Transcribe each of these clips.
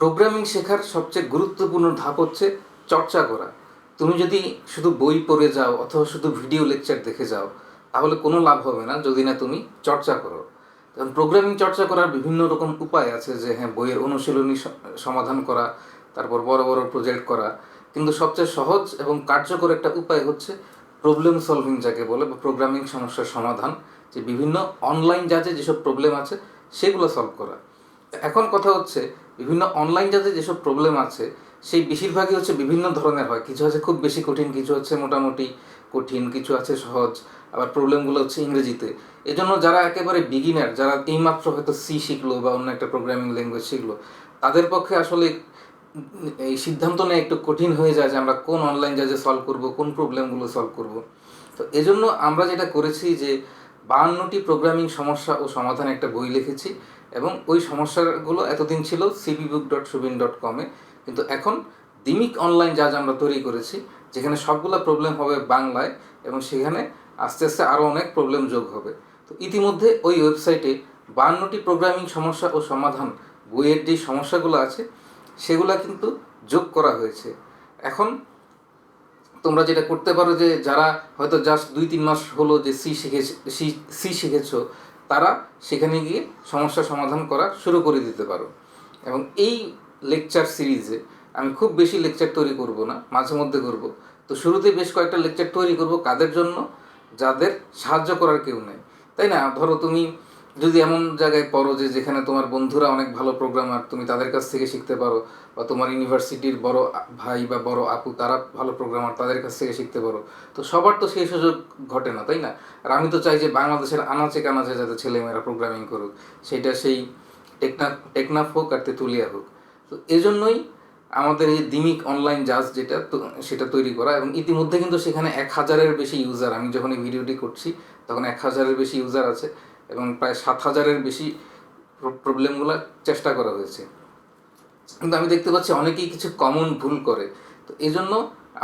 Programming শেখার সবচেয়ে গুরুত্বপূর্ণ ধাপ হচ্ছে চর্চা করা। তুমি যদি শুধু বই পড়ে যাও অথবা শুধু ভিডিও লেকচার দেখে যাও, তাহলে কোনো লাভ হবে না যদি না তুমি চর্চা করো। কারণ প্রোগ্রামিং চর্চা করার বিভিন্ন রকম উপায় আছে যে হ্যাঁ বইয়ের অনুশীলনী সমাধান করা, তারপর বড় বড় প্রজেক্ট করা। কিন্তু সবচেয়ে সহজ এবং কার্যকর একটা উপায় হচ্ছে প্রবলেম সলভিং যাকে বলে বা প্রোগ্রামিং সমস্যার সমাধান। যে বিভিন্ন অনলাইন যাতে যেসব প্রবলেম আছে, সেগুলো সলভ করা। এখন কথা হচ্ছে বিভিন্ন অনলাইন যাতে যেসব প্রবলেম আছে, সেই বেশিরভাগই হচ্ছে বিভিন্ন ধরনের হয়। কিছু আছে খুব বেশি কঠিন, কিছু হচ্ছে মোটামুটি কঠিন, কিছু আছে সহজ। আবার প্রবলেমগুলো হচ্ছে ইংরেজিতে। এজন্য যারা একেবারে বিগিনার যারা এইমাত্র হয়তো সি শিখলো বা অন্য একটা প্রোগ্রামিং ল্যাঙ্গুয়েজ শিখলো, তাদের পক্ষে আসলে এই সিদ্ধান্ত নেওয়া একটু কঠিন হয়ে যায় যে আমরা কোন অনলাইন জাজে সলভ করব, কোন প্রবলেমগুলো সলভ করব। তো এজন্য আমরা যেটা করেছি যে বাহান্নটি প্রোগ্রামিং সমস্যা ও সমাধান একটা বই লিখেছি। এবং ওই সমস্যাগুলো এতদিন ছিল সিবি বুক ডট সুবিন ডট কমে কিন্তু এখন দিমিক অনলাইন জাজ আমরা তৈরি করেছি, যেখানে সবগুলো প্রবলেম হবে বাংলায় এবং সেখানে আস্তে আস্তে আরও অনেক প্রবলেম যোগ হবে। তো ইতিমধ্যে ওই ওয়েবসাইটে বান্নটি প্রোগ্রামিং সমস্যা ও সমাধান বইয়ের যে সমস্যাগুলো আছে, সেগুলা কিন্তু যোগ করা হয়েছে। এখন তোমরা যেটা করতে পারো যে, যারা হয়তো জাস্ট দুই তিন মাস হলো যে সি শিখেছে সি সি শিখেছো তারা সেখানে গিয়ে সমস্যা সমাধান করা শুরু করে দিতে পারো। এবং এই লেকচার সিরিজে আমি খুব বেশি লেকচার তৈরি করব না, মাঝে মধ্যে করব। তো শুরুতে বেশ কয়েকটা লেকচার তৈরি করব কাদের জন্য? যাদের সাহায্য করার কেউ নেই। তাই না? ধরো তুমি যদি এমন জায়গায় পড়ো যে যেখানে তোমার বন্ধুরা অনেক ভালো প্রোগ্রামার তুমি তাদের কাছ থেকে শিখতে পারো, বা তোমার ইউনিভার্সিটির বড় ভাই বা বড় আপু, তারা ভালো প্রোগ্রামার তাদের কাছ থেকে শিখতে পারো। তো সবার তো সেই সুযোগ ঘটে না, তাই না? আর আমি তো চাই যে বাংলাদেশের আনাচে কানাচে যাতে ছেলেমেয়েরা প্রোগ্রামিং করুক, সেটা সেই টেকনা, টেকনাফ হোক আর তেঁতুলিয়া হোক। তো এজন্যই আমাদের এই দিমিক অনলাইন জাজ যেটা সেটা তৈরি করা, এবং ইতিমধ্যে কিন্তু সেখানে এক হাজারের বেশি ইউজার আমি যখন এই ভিডিওটি করছি, তখন এক হাজারের বেশি ইউজার আছে। এবং প্রায় সাত হাজারের বেশি প্রবলেমগুলো চেষ্টা করা হয়েছে। কিন্তু আমি দেখতে পাচ্ছি অনেকেই কিছু কমন ভুল করে। তো এই জন্য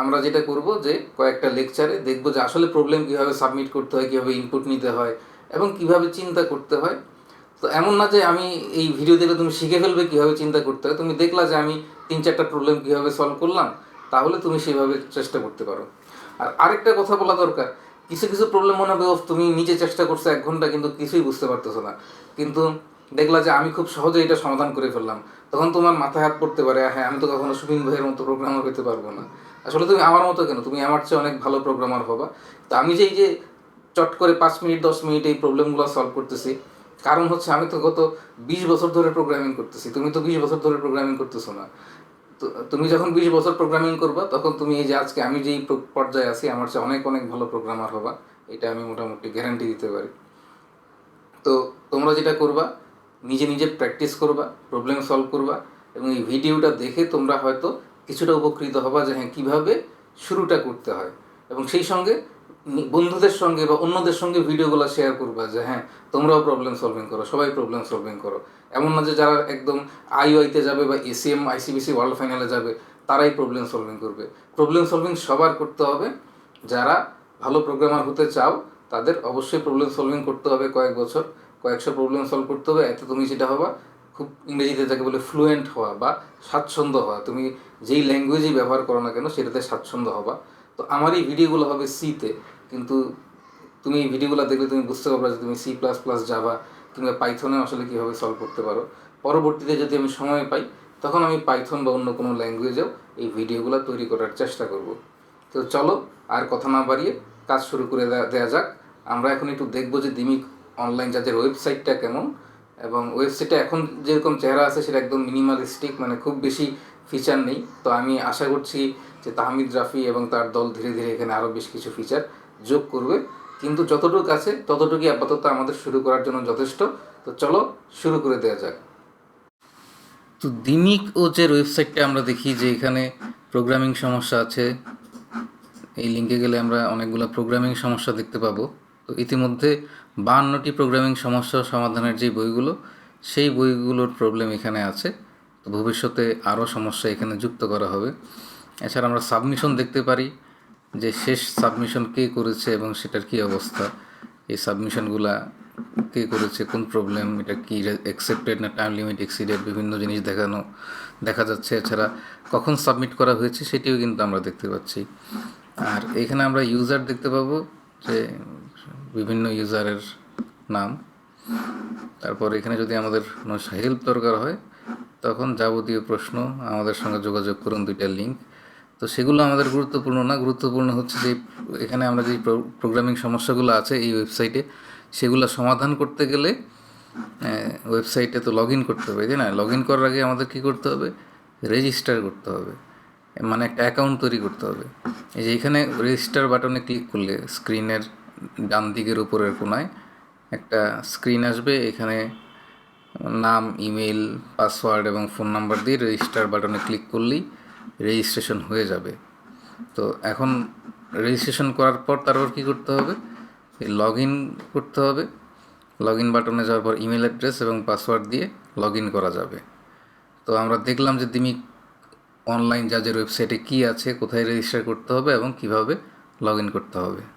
আমরা যেটা করব যে কয়েকটা লেকচারে দেখব যে আসলে প্রবলেম কীভাবে সাবমিট করতে হয়, কীভাবে ইনপুট নিতে হয় এবং কীভাবে চিন্তা করতে হয়। তো এমন না যে আমি এই ভিডিও দেখলে তুমি শিখে ফেলবে কীভাবে চিন্তা করতে হয়। তুমি দেখলা যে আমি তিন চারটা প্রবলেম কীভাবে সলভ করলাম, তাহলে তুমি সেভাবে চেষ্টা করতে পারো। আর আরেকটা কথা বলা দরকার কিছু কিছু প্রবলেম মনে হবে "ওফ, তুমি নিজে চেষ্টা করছ এক ঘণ্টা কিন্তু কিছুই বুঝতে পারতেছো না। কিন্তু দেখলা যে আমি খুব সহজে এটা সমাধান করে ফেললাম। তখন তোমার মাথায় হাত পড়তে পারে হ্যাঁ আমি তো কখনো সুবিন ভাইয়ের মতো প্রোগ্রামার হতে পারব না। আসলে তুমি আমার মতো কেন? তুমি আমার চেয়ে অনেক ভালো প্রোগ্রামার হবা। তো আমি যে এই যে চট করে পাঁচ মিনিট দশ মিনিট এই প্রবলেমগুলো সলভ করতেছি কারণ হচ্ছে আমি তো গত বিশ বছর ধরে প্রোগ্রামিং করতেছি। তুমি তো বিশ বছর ধরে প্রোগ্রামিং করতেছো না। তুমি যখন বিশ বছর প্রোগ্রামিং করবা, তখন তুমি এই যে আজকে আমি যেই পর্যায়ে আছি, আমার চেয়ে অনেক অনেক ভালো প্রোগ্রামার হবা। এটা আমি মোটামুটি গ্যারান্টি দিতে পারি। তো তোমরা যেটা করবা, নিজে নিজে প্র্যাকটিস করবা প্রবলেম সলভ করবা এবং এই ভিডিওটা দেখে তোমরা হয়তো কিছুটা উপকৃত হবা যে হ্যাঁ কীভাবে শুরুটা করতে হয়। এবং সেই সঙ্গে বন্ধুদের সঙ্গে বা অন্যদের সঙ্গে ভিডিওগুলো শেয়ার করবা যে হ্যাঁ তোমরাও প্রবলেম সলভিং করো, সবাই প্রবলেম সলভিং করো। এমন না যে যারা একদম আইওআইতে যাবে বা এসিএম আইসিবিসি ওয়ার্ল্ড ফাইনালে যাবে, তারাই প্রবলেম সলভিং করবে। প্রবলেম সলভিং সবার করতে হবে। যারা ভালো প্রোগ্রামার হতে চাও, তাদের অবশ্যই প্রবলেম সলভিং করতে হবে কয়েক বছর। কয়েকশো প্রবলেম সলভ করতে হবে। এতে তুমি যেটা হবা, খুব ইংরেজিতে যাকে বলে ফ্লুয়েন্ট হওয়া বা স্বাচ্ছন্দ্য হওয়া। তুমি যেই ল্যাঙ্গুয়েজই ব্যবহার করো না কেন, সেটাতে স্বাচ্ছন্দ্য হবা। তো আমার এই ভিডিওগুলো হবে সিতে কিন্তু তুমি এই ভিডিওগুলো দেখলে তুমি বুঝতে পারবে যে তুমি সি প্লাস প্লাস যাবা কিংবা পাইথনে আসলে কীভাবে সলভ করতে পারো। পরবর্তীতে যদি আমি সময় পাই, তখন আমি পাইথন বা অন্য কোনো ল্যাঙ্গুয়েজেও এই ভিডিওগুলো তৈরি করার চেষ্টা করব। তো চলো, আর কথা না বাড়িয়ে কাজ শুরু করে দেওয়া যাক। আমরা এখন একটু দেখব যে দিমিক অনলাইন যাদের ওয়েবসাইটটা কেমন এবং ওয়েবসাইটে এখন যেরকম চেহারা আছে সেটা একদম মিনিমালিস্টিক মানে খুব বেশি ফিচার নেই। তো আমি আশা করছি যে তাহমিদ রাফি এবং তার দল ধীরে ধীরে এখানে আরও বেশ কিছু ফিচার যোগ করবে। কিন্তু যতটুকু আছে, ততটুকুই আপাতত আমাদের শুরু করার জন্য যথেষ্ট। তো চলো শুরু করে দেওয়া যাক। তো দিমিক ও যে ওয়েবসাইটটা আমরা দেখি যে এখানে প্রোগ্রামিং সমস্যা আছে, এই লিঙ্কে গেলে আমরা অনেকগুলো প্রোগ্রামিং সমস্যা দেখতে পাবো। তো ইতিমধ্যে বাহান্নটি প্রোগ্রামিং সমস্যা সমাধানের যে বইগুলো, সেই বইগুলোর প্রবলেম এখানে আছে। তো ভবিষ্যতে আরও সমস্যা এখানে যুক্ত করা হবে। এছাড়া আমরা সাবমিশন দেখতে পারি যে শেষ সাবমিশন কে করেছে এবং সেটার কী অবস্থা, এই সাবমিশনগুলা কে করেছে, কোন প্রবলেম, এটা কি অ্যাকসেপ্টেড না টাইম লিমিট এক্সিডেড বিভিন্ন জিনিস দেখানো, দেখা যাচ্ছে। এছাড়া কখন সাবমিট করা হয়েছে সেটিও কিন্তু আমরা দেখতে পাচ্ছি। আর এখানে আমরা ইউজার দেখতে পাবো যে বিভিন্ন ইউজারের নাম। তারপর এখানে যদি আমাদের কোনো হেল্প দরকার হয় তখন যাবতীয় প্রশ্ন, আমাদের সঙ্গে যোগাযোগ করুন দুইটা লিঙ্ক তো সেগুলো আমাদের গুরুত্বপূর্ণ না, গুরুত্বপূর্ণ হচ্ছে যে এখানে আমরা যে প্রোগ্রামিং সমস্যাগুলো আছে এই ওয়েবসাইটে সেগুলো সমাধান করতে গেলে ওয়েবসাইটে তো লগ ইন করতে হবে, তাই না? লগ ইন করার আগে আমাদের কী করতে হবে? রেজিস্টার করতে হবে। মানে একটা অ্যাকাউন্ট তৈরি করতে হবে। এই যে এখানে রেজিস্টার বাটনে ক্লিক করলে স্ক্রিনের ডান দিকের উপরের কোনায় একটা স্ক্রিন আসবে, এখানে নাম ইমেল পাসওয়ার্ড এবং ফোন নাম্বার দিয়ে রেজিস্টার বাটনে ক্লিক করলেই রেজিস্ট্রেশন হয়ে যাবে। তো এখন রেজিস্ট্রেশন করার পর তারপর কী করতে হবে? লগ ইন করতে হবে। লগ ইন বাটনে যাওয়ার পর ইমেল অ্যাড্রেস এবং পাসওয়ার্ড দিয়ে লগ ইন করা যাবে। তো আমরা দেখলাম যে তুমি অনলাইন জাজের ওয়েবসাইটে কী আছে, কোথায় রেজিস্টার করতে হবে এবং কীভাবে লগ ইন করতে হবে।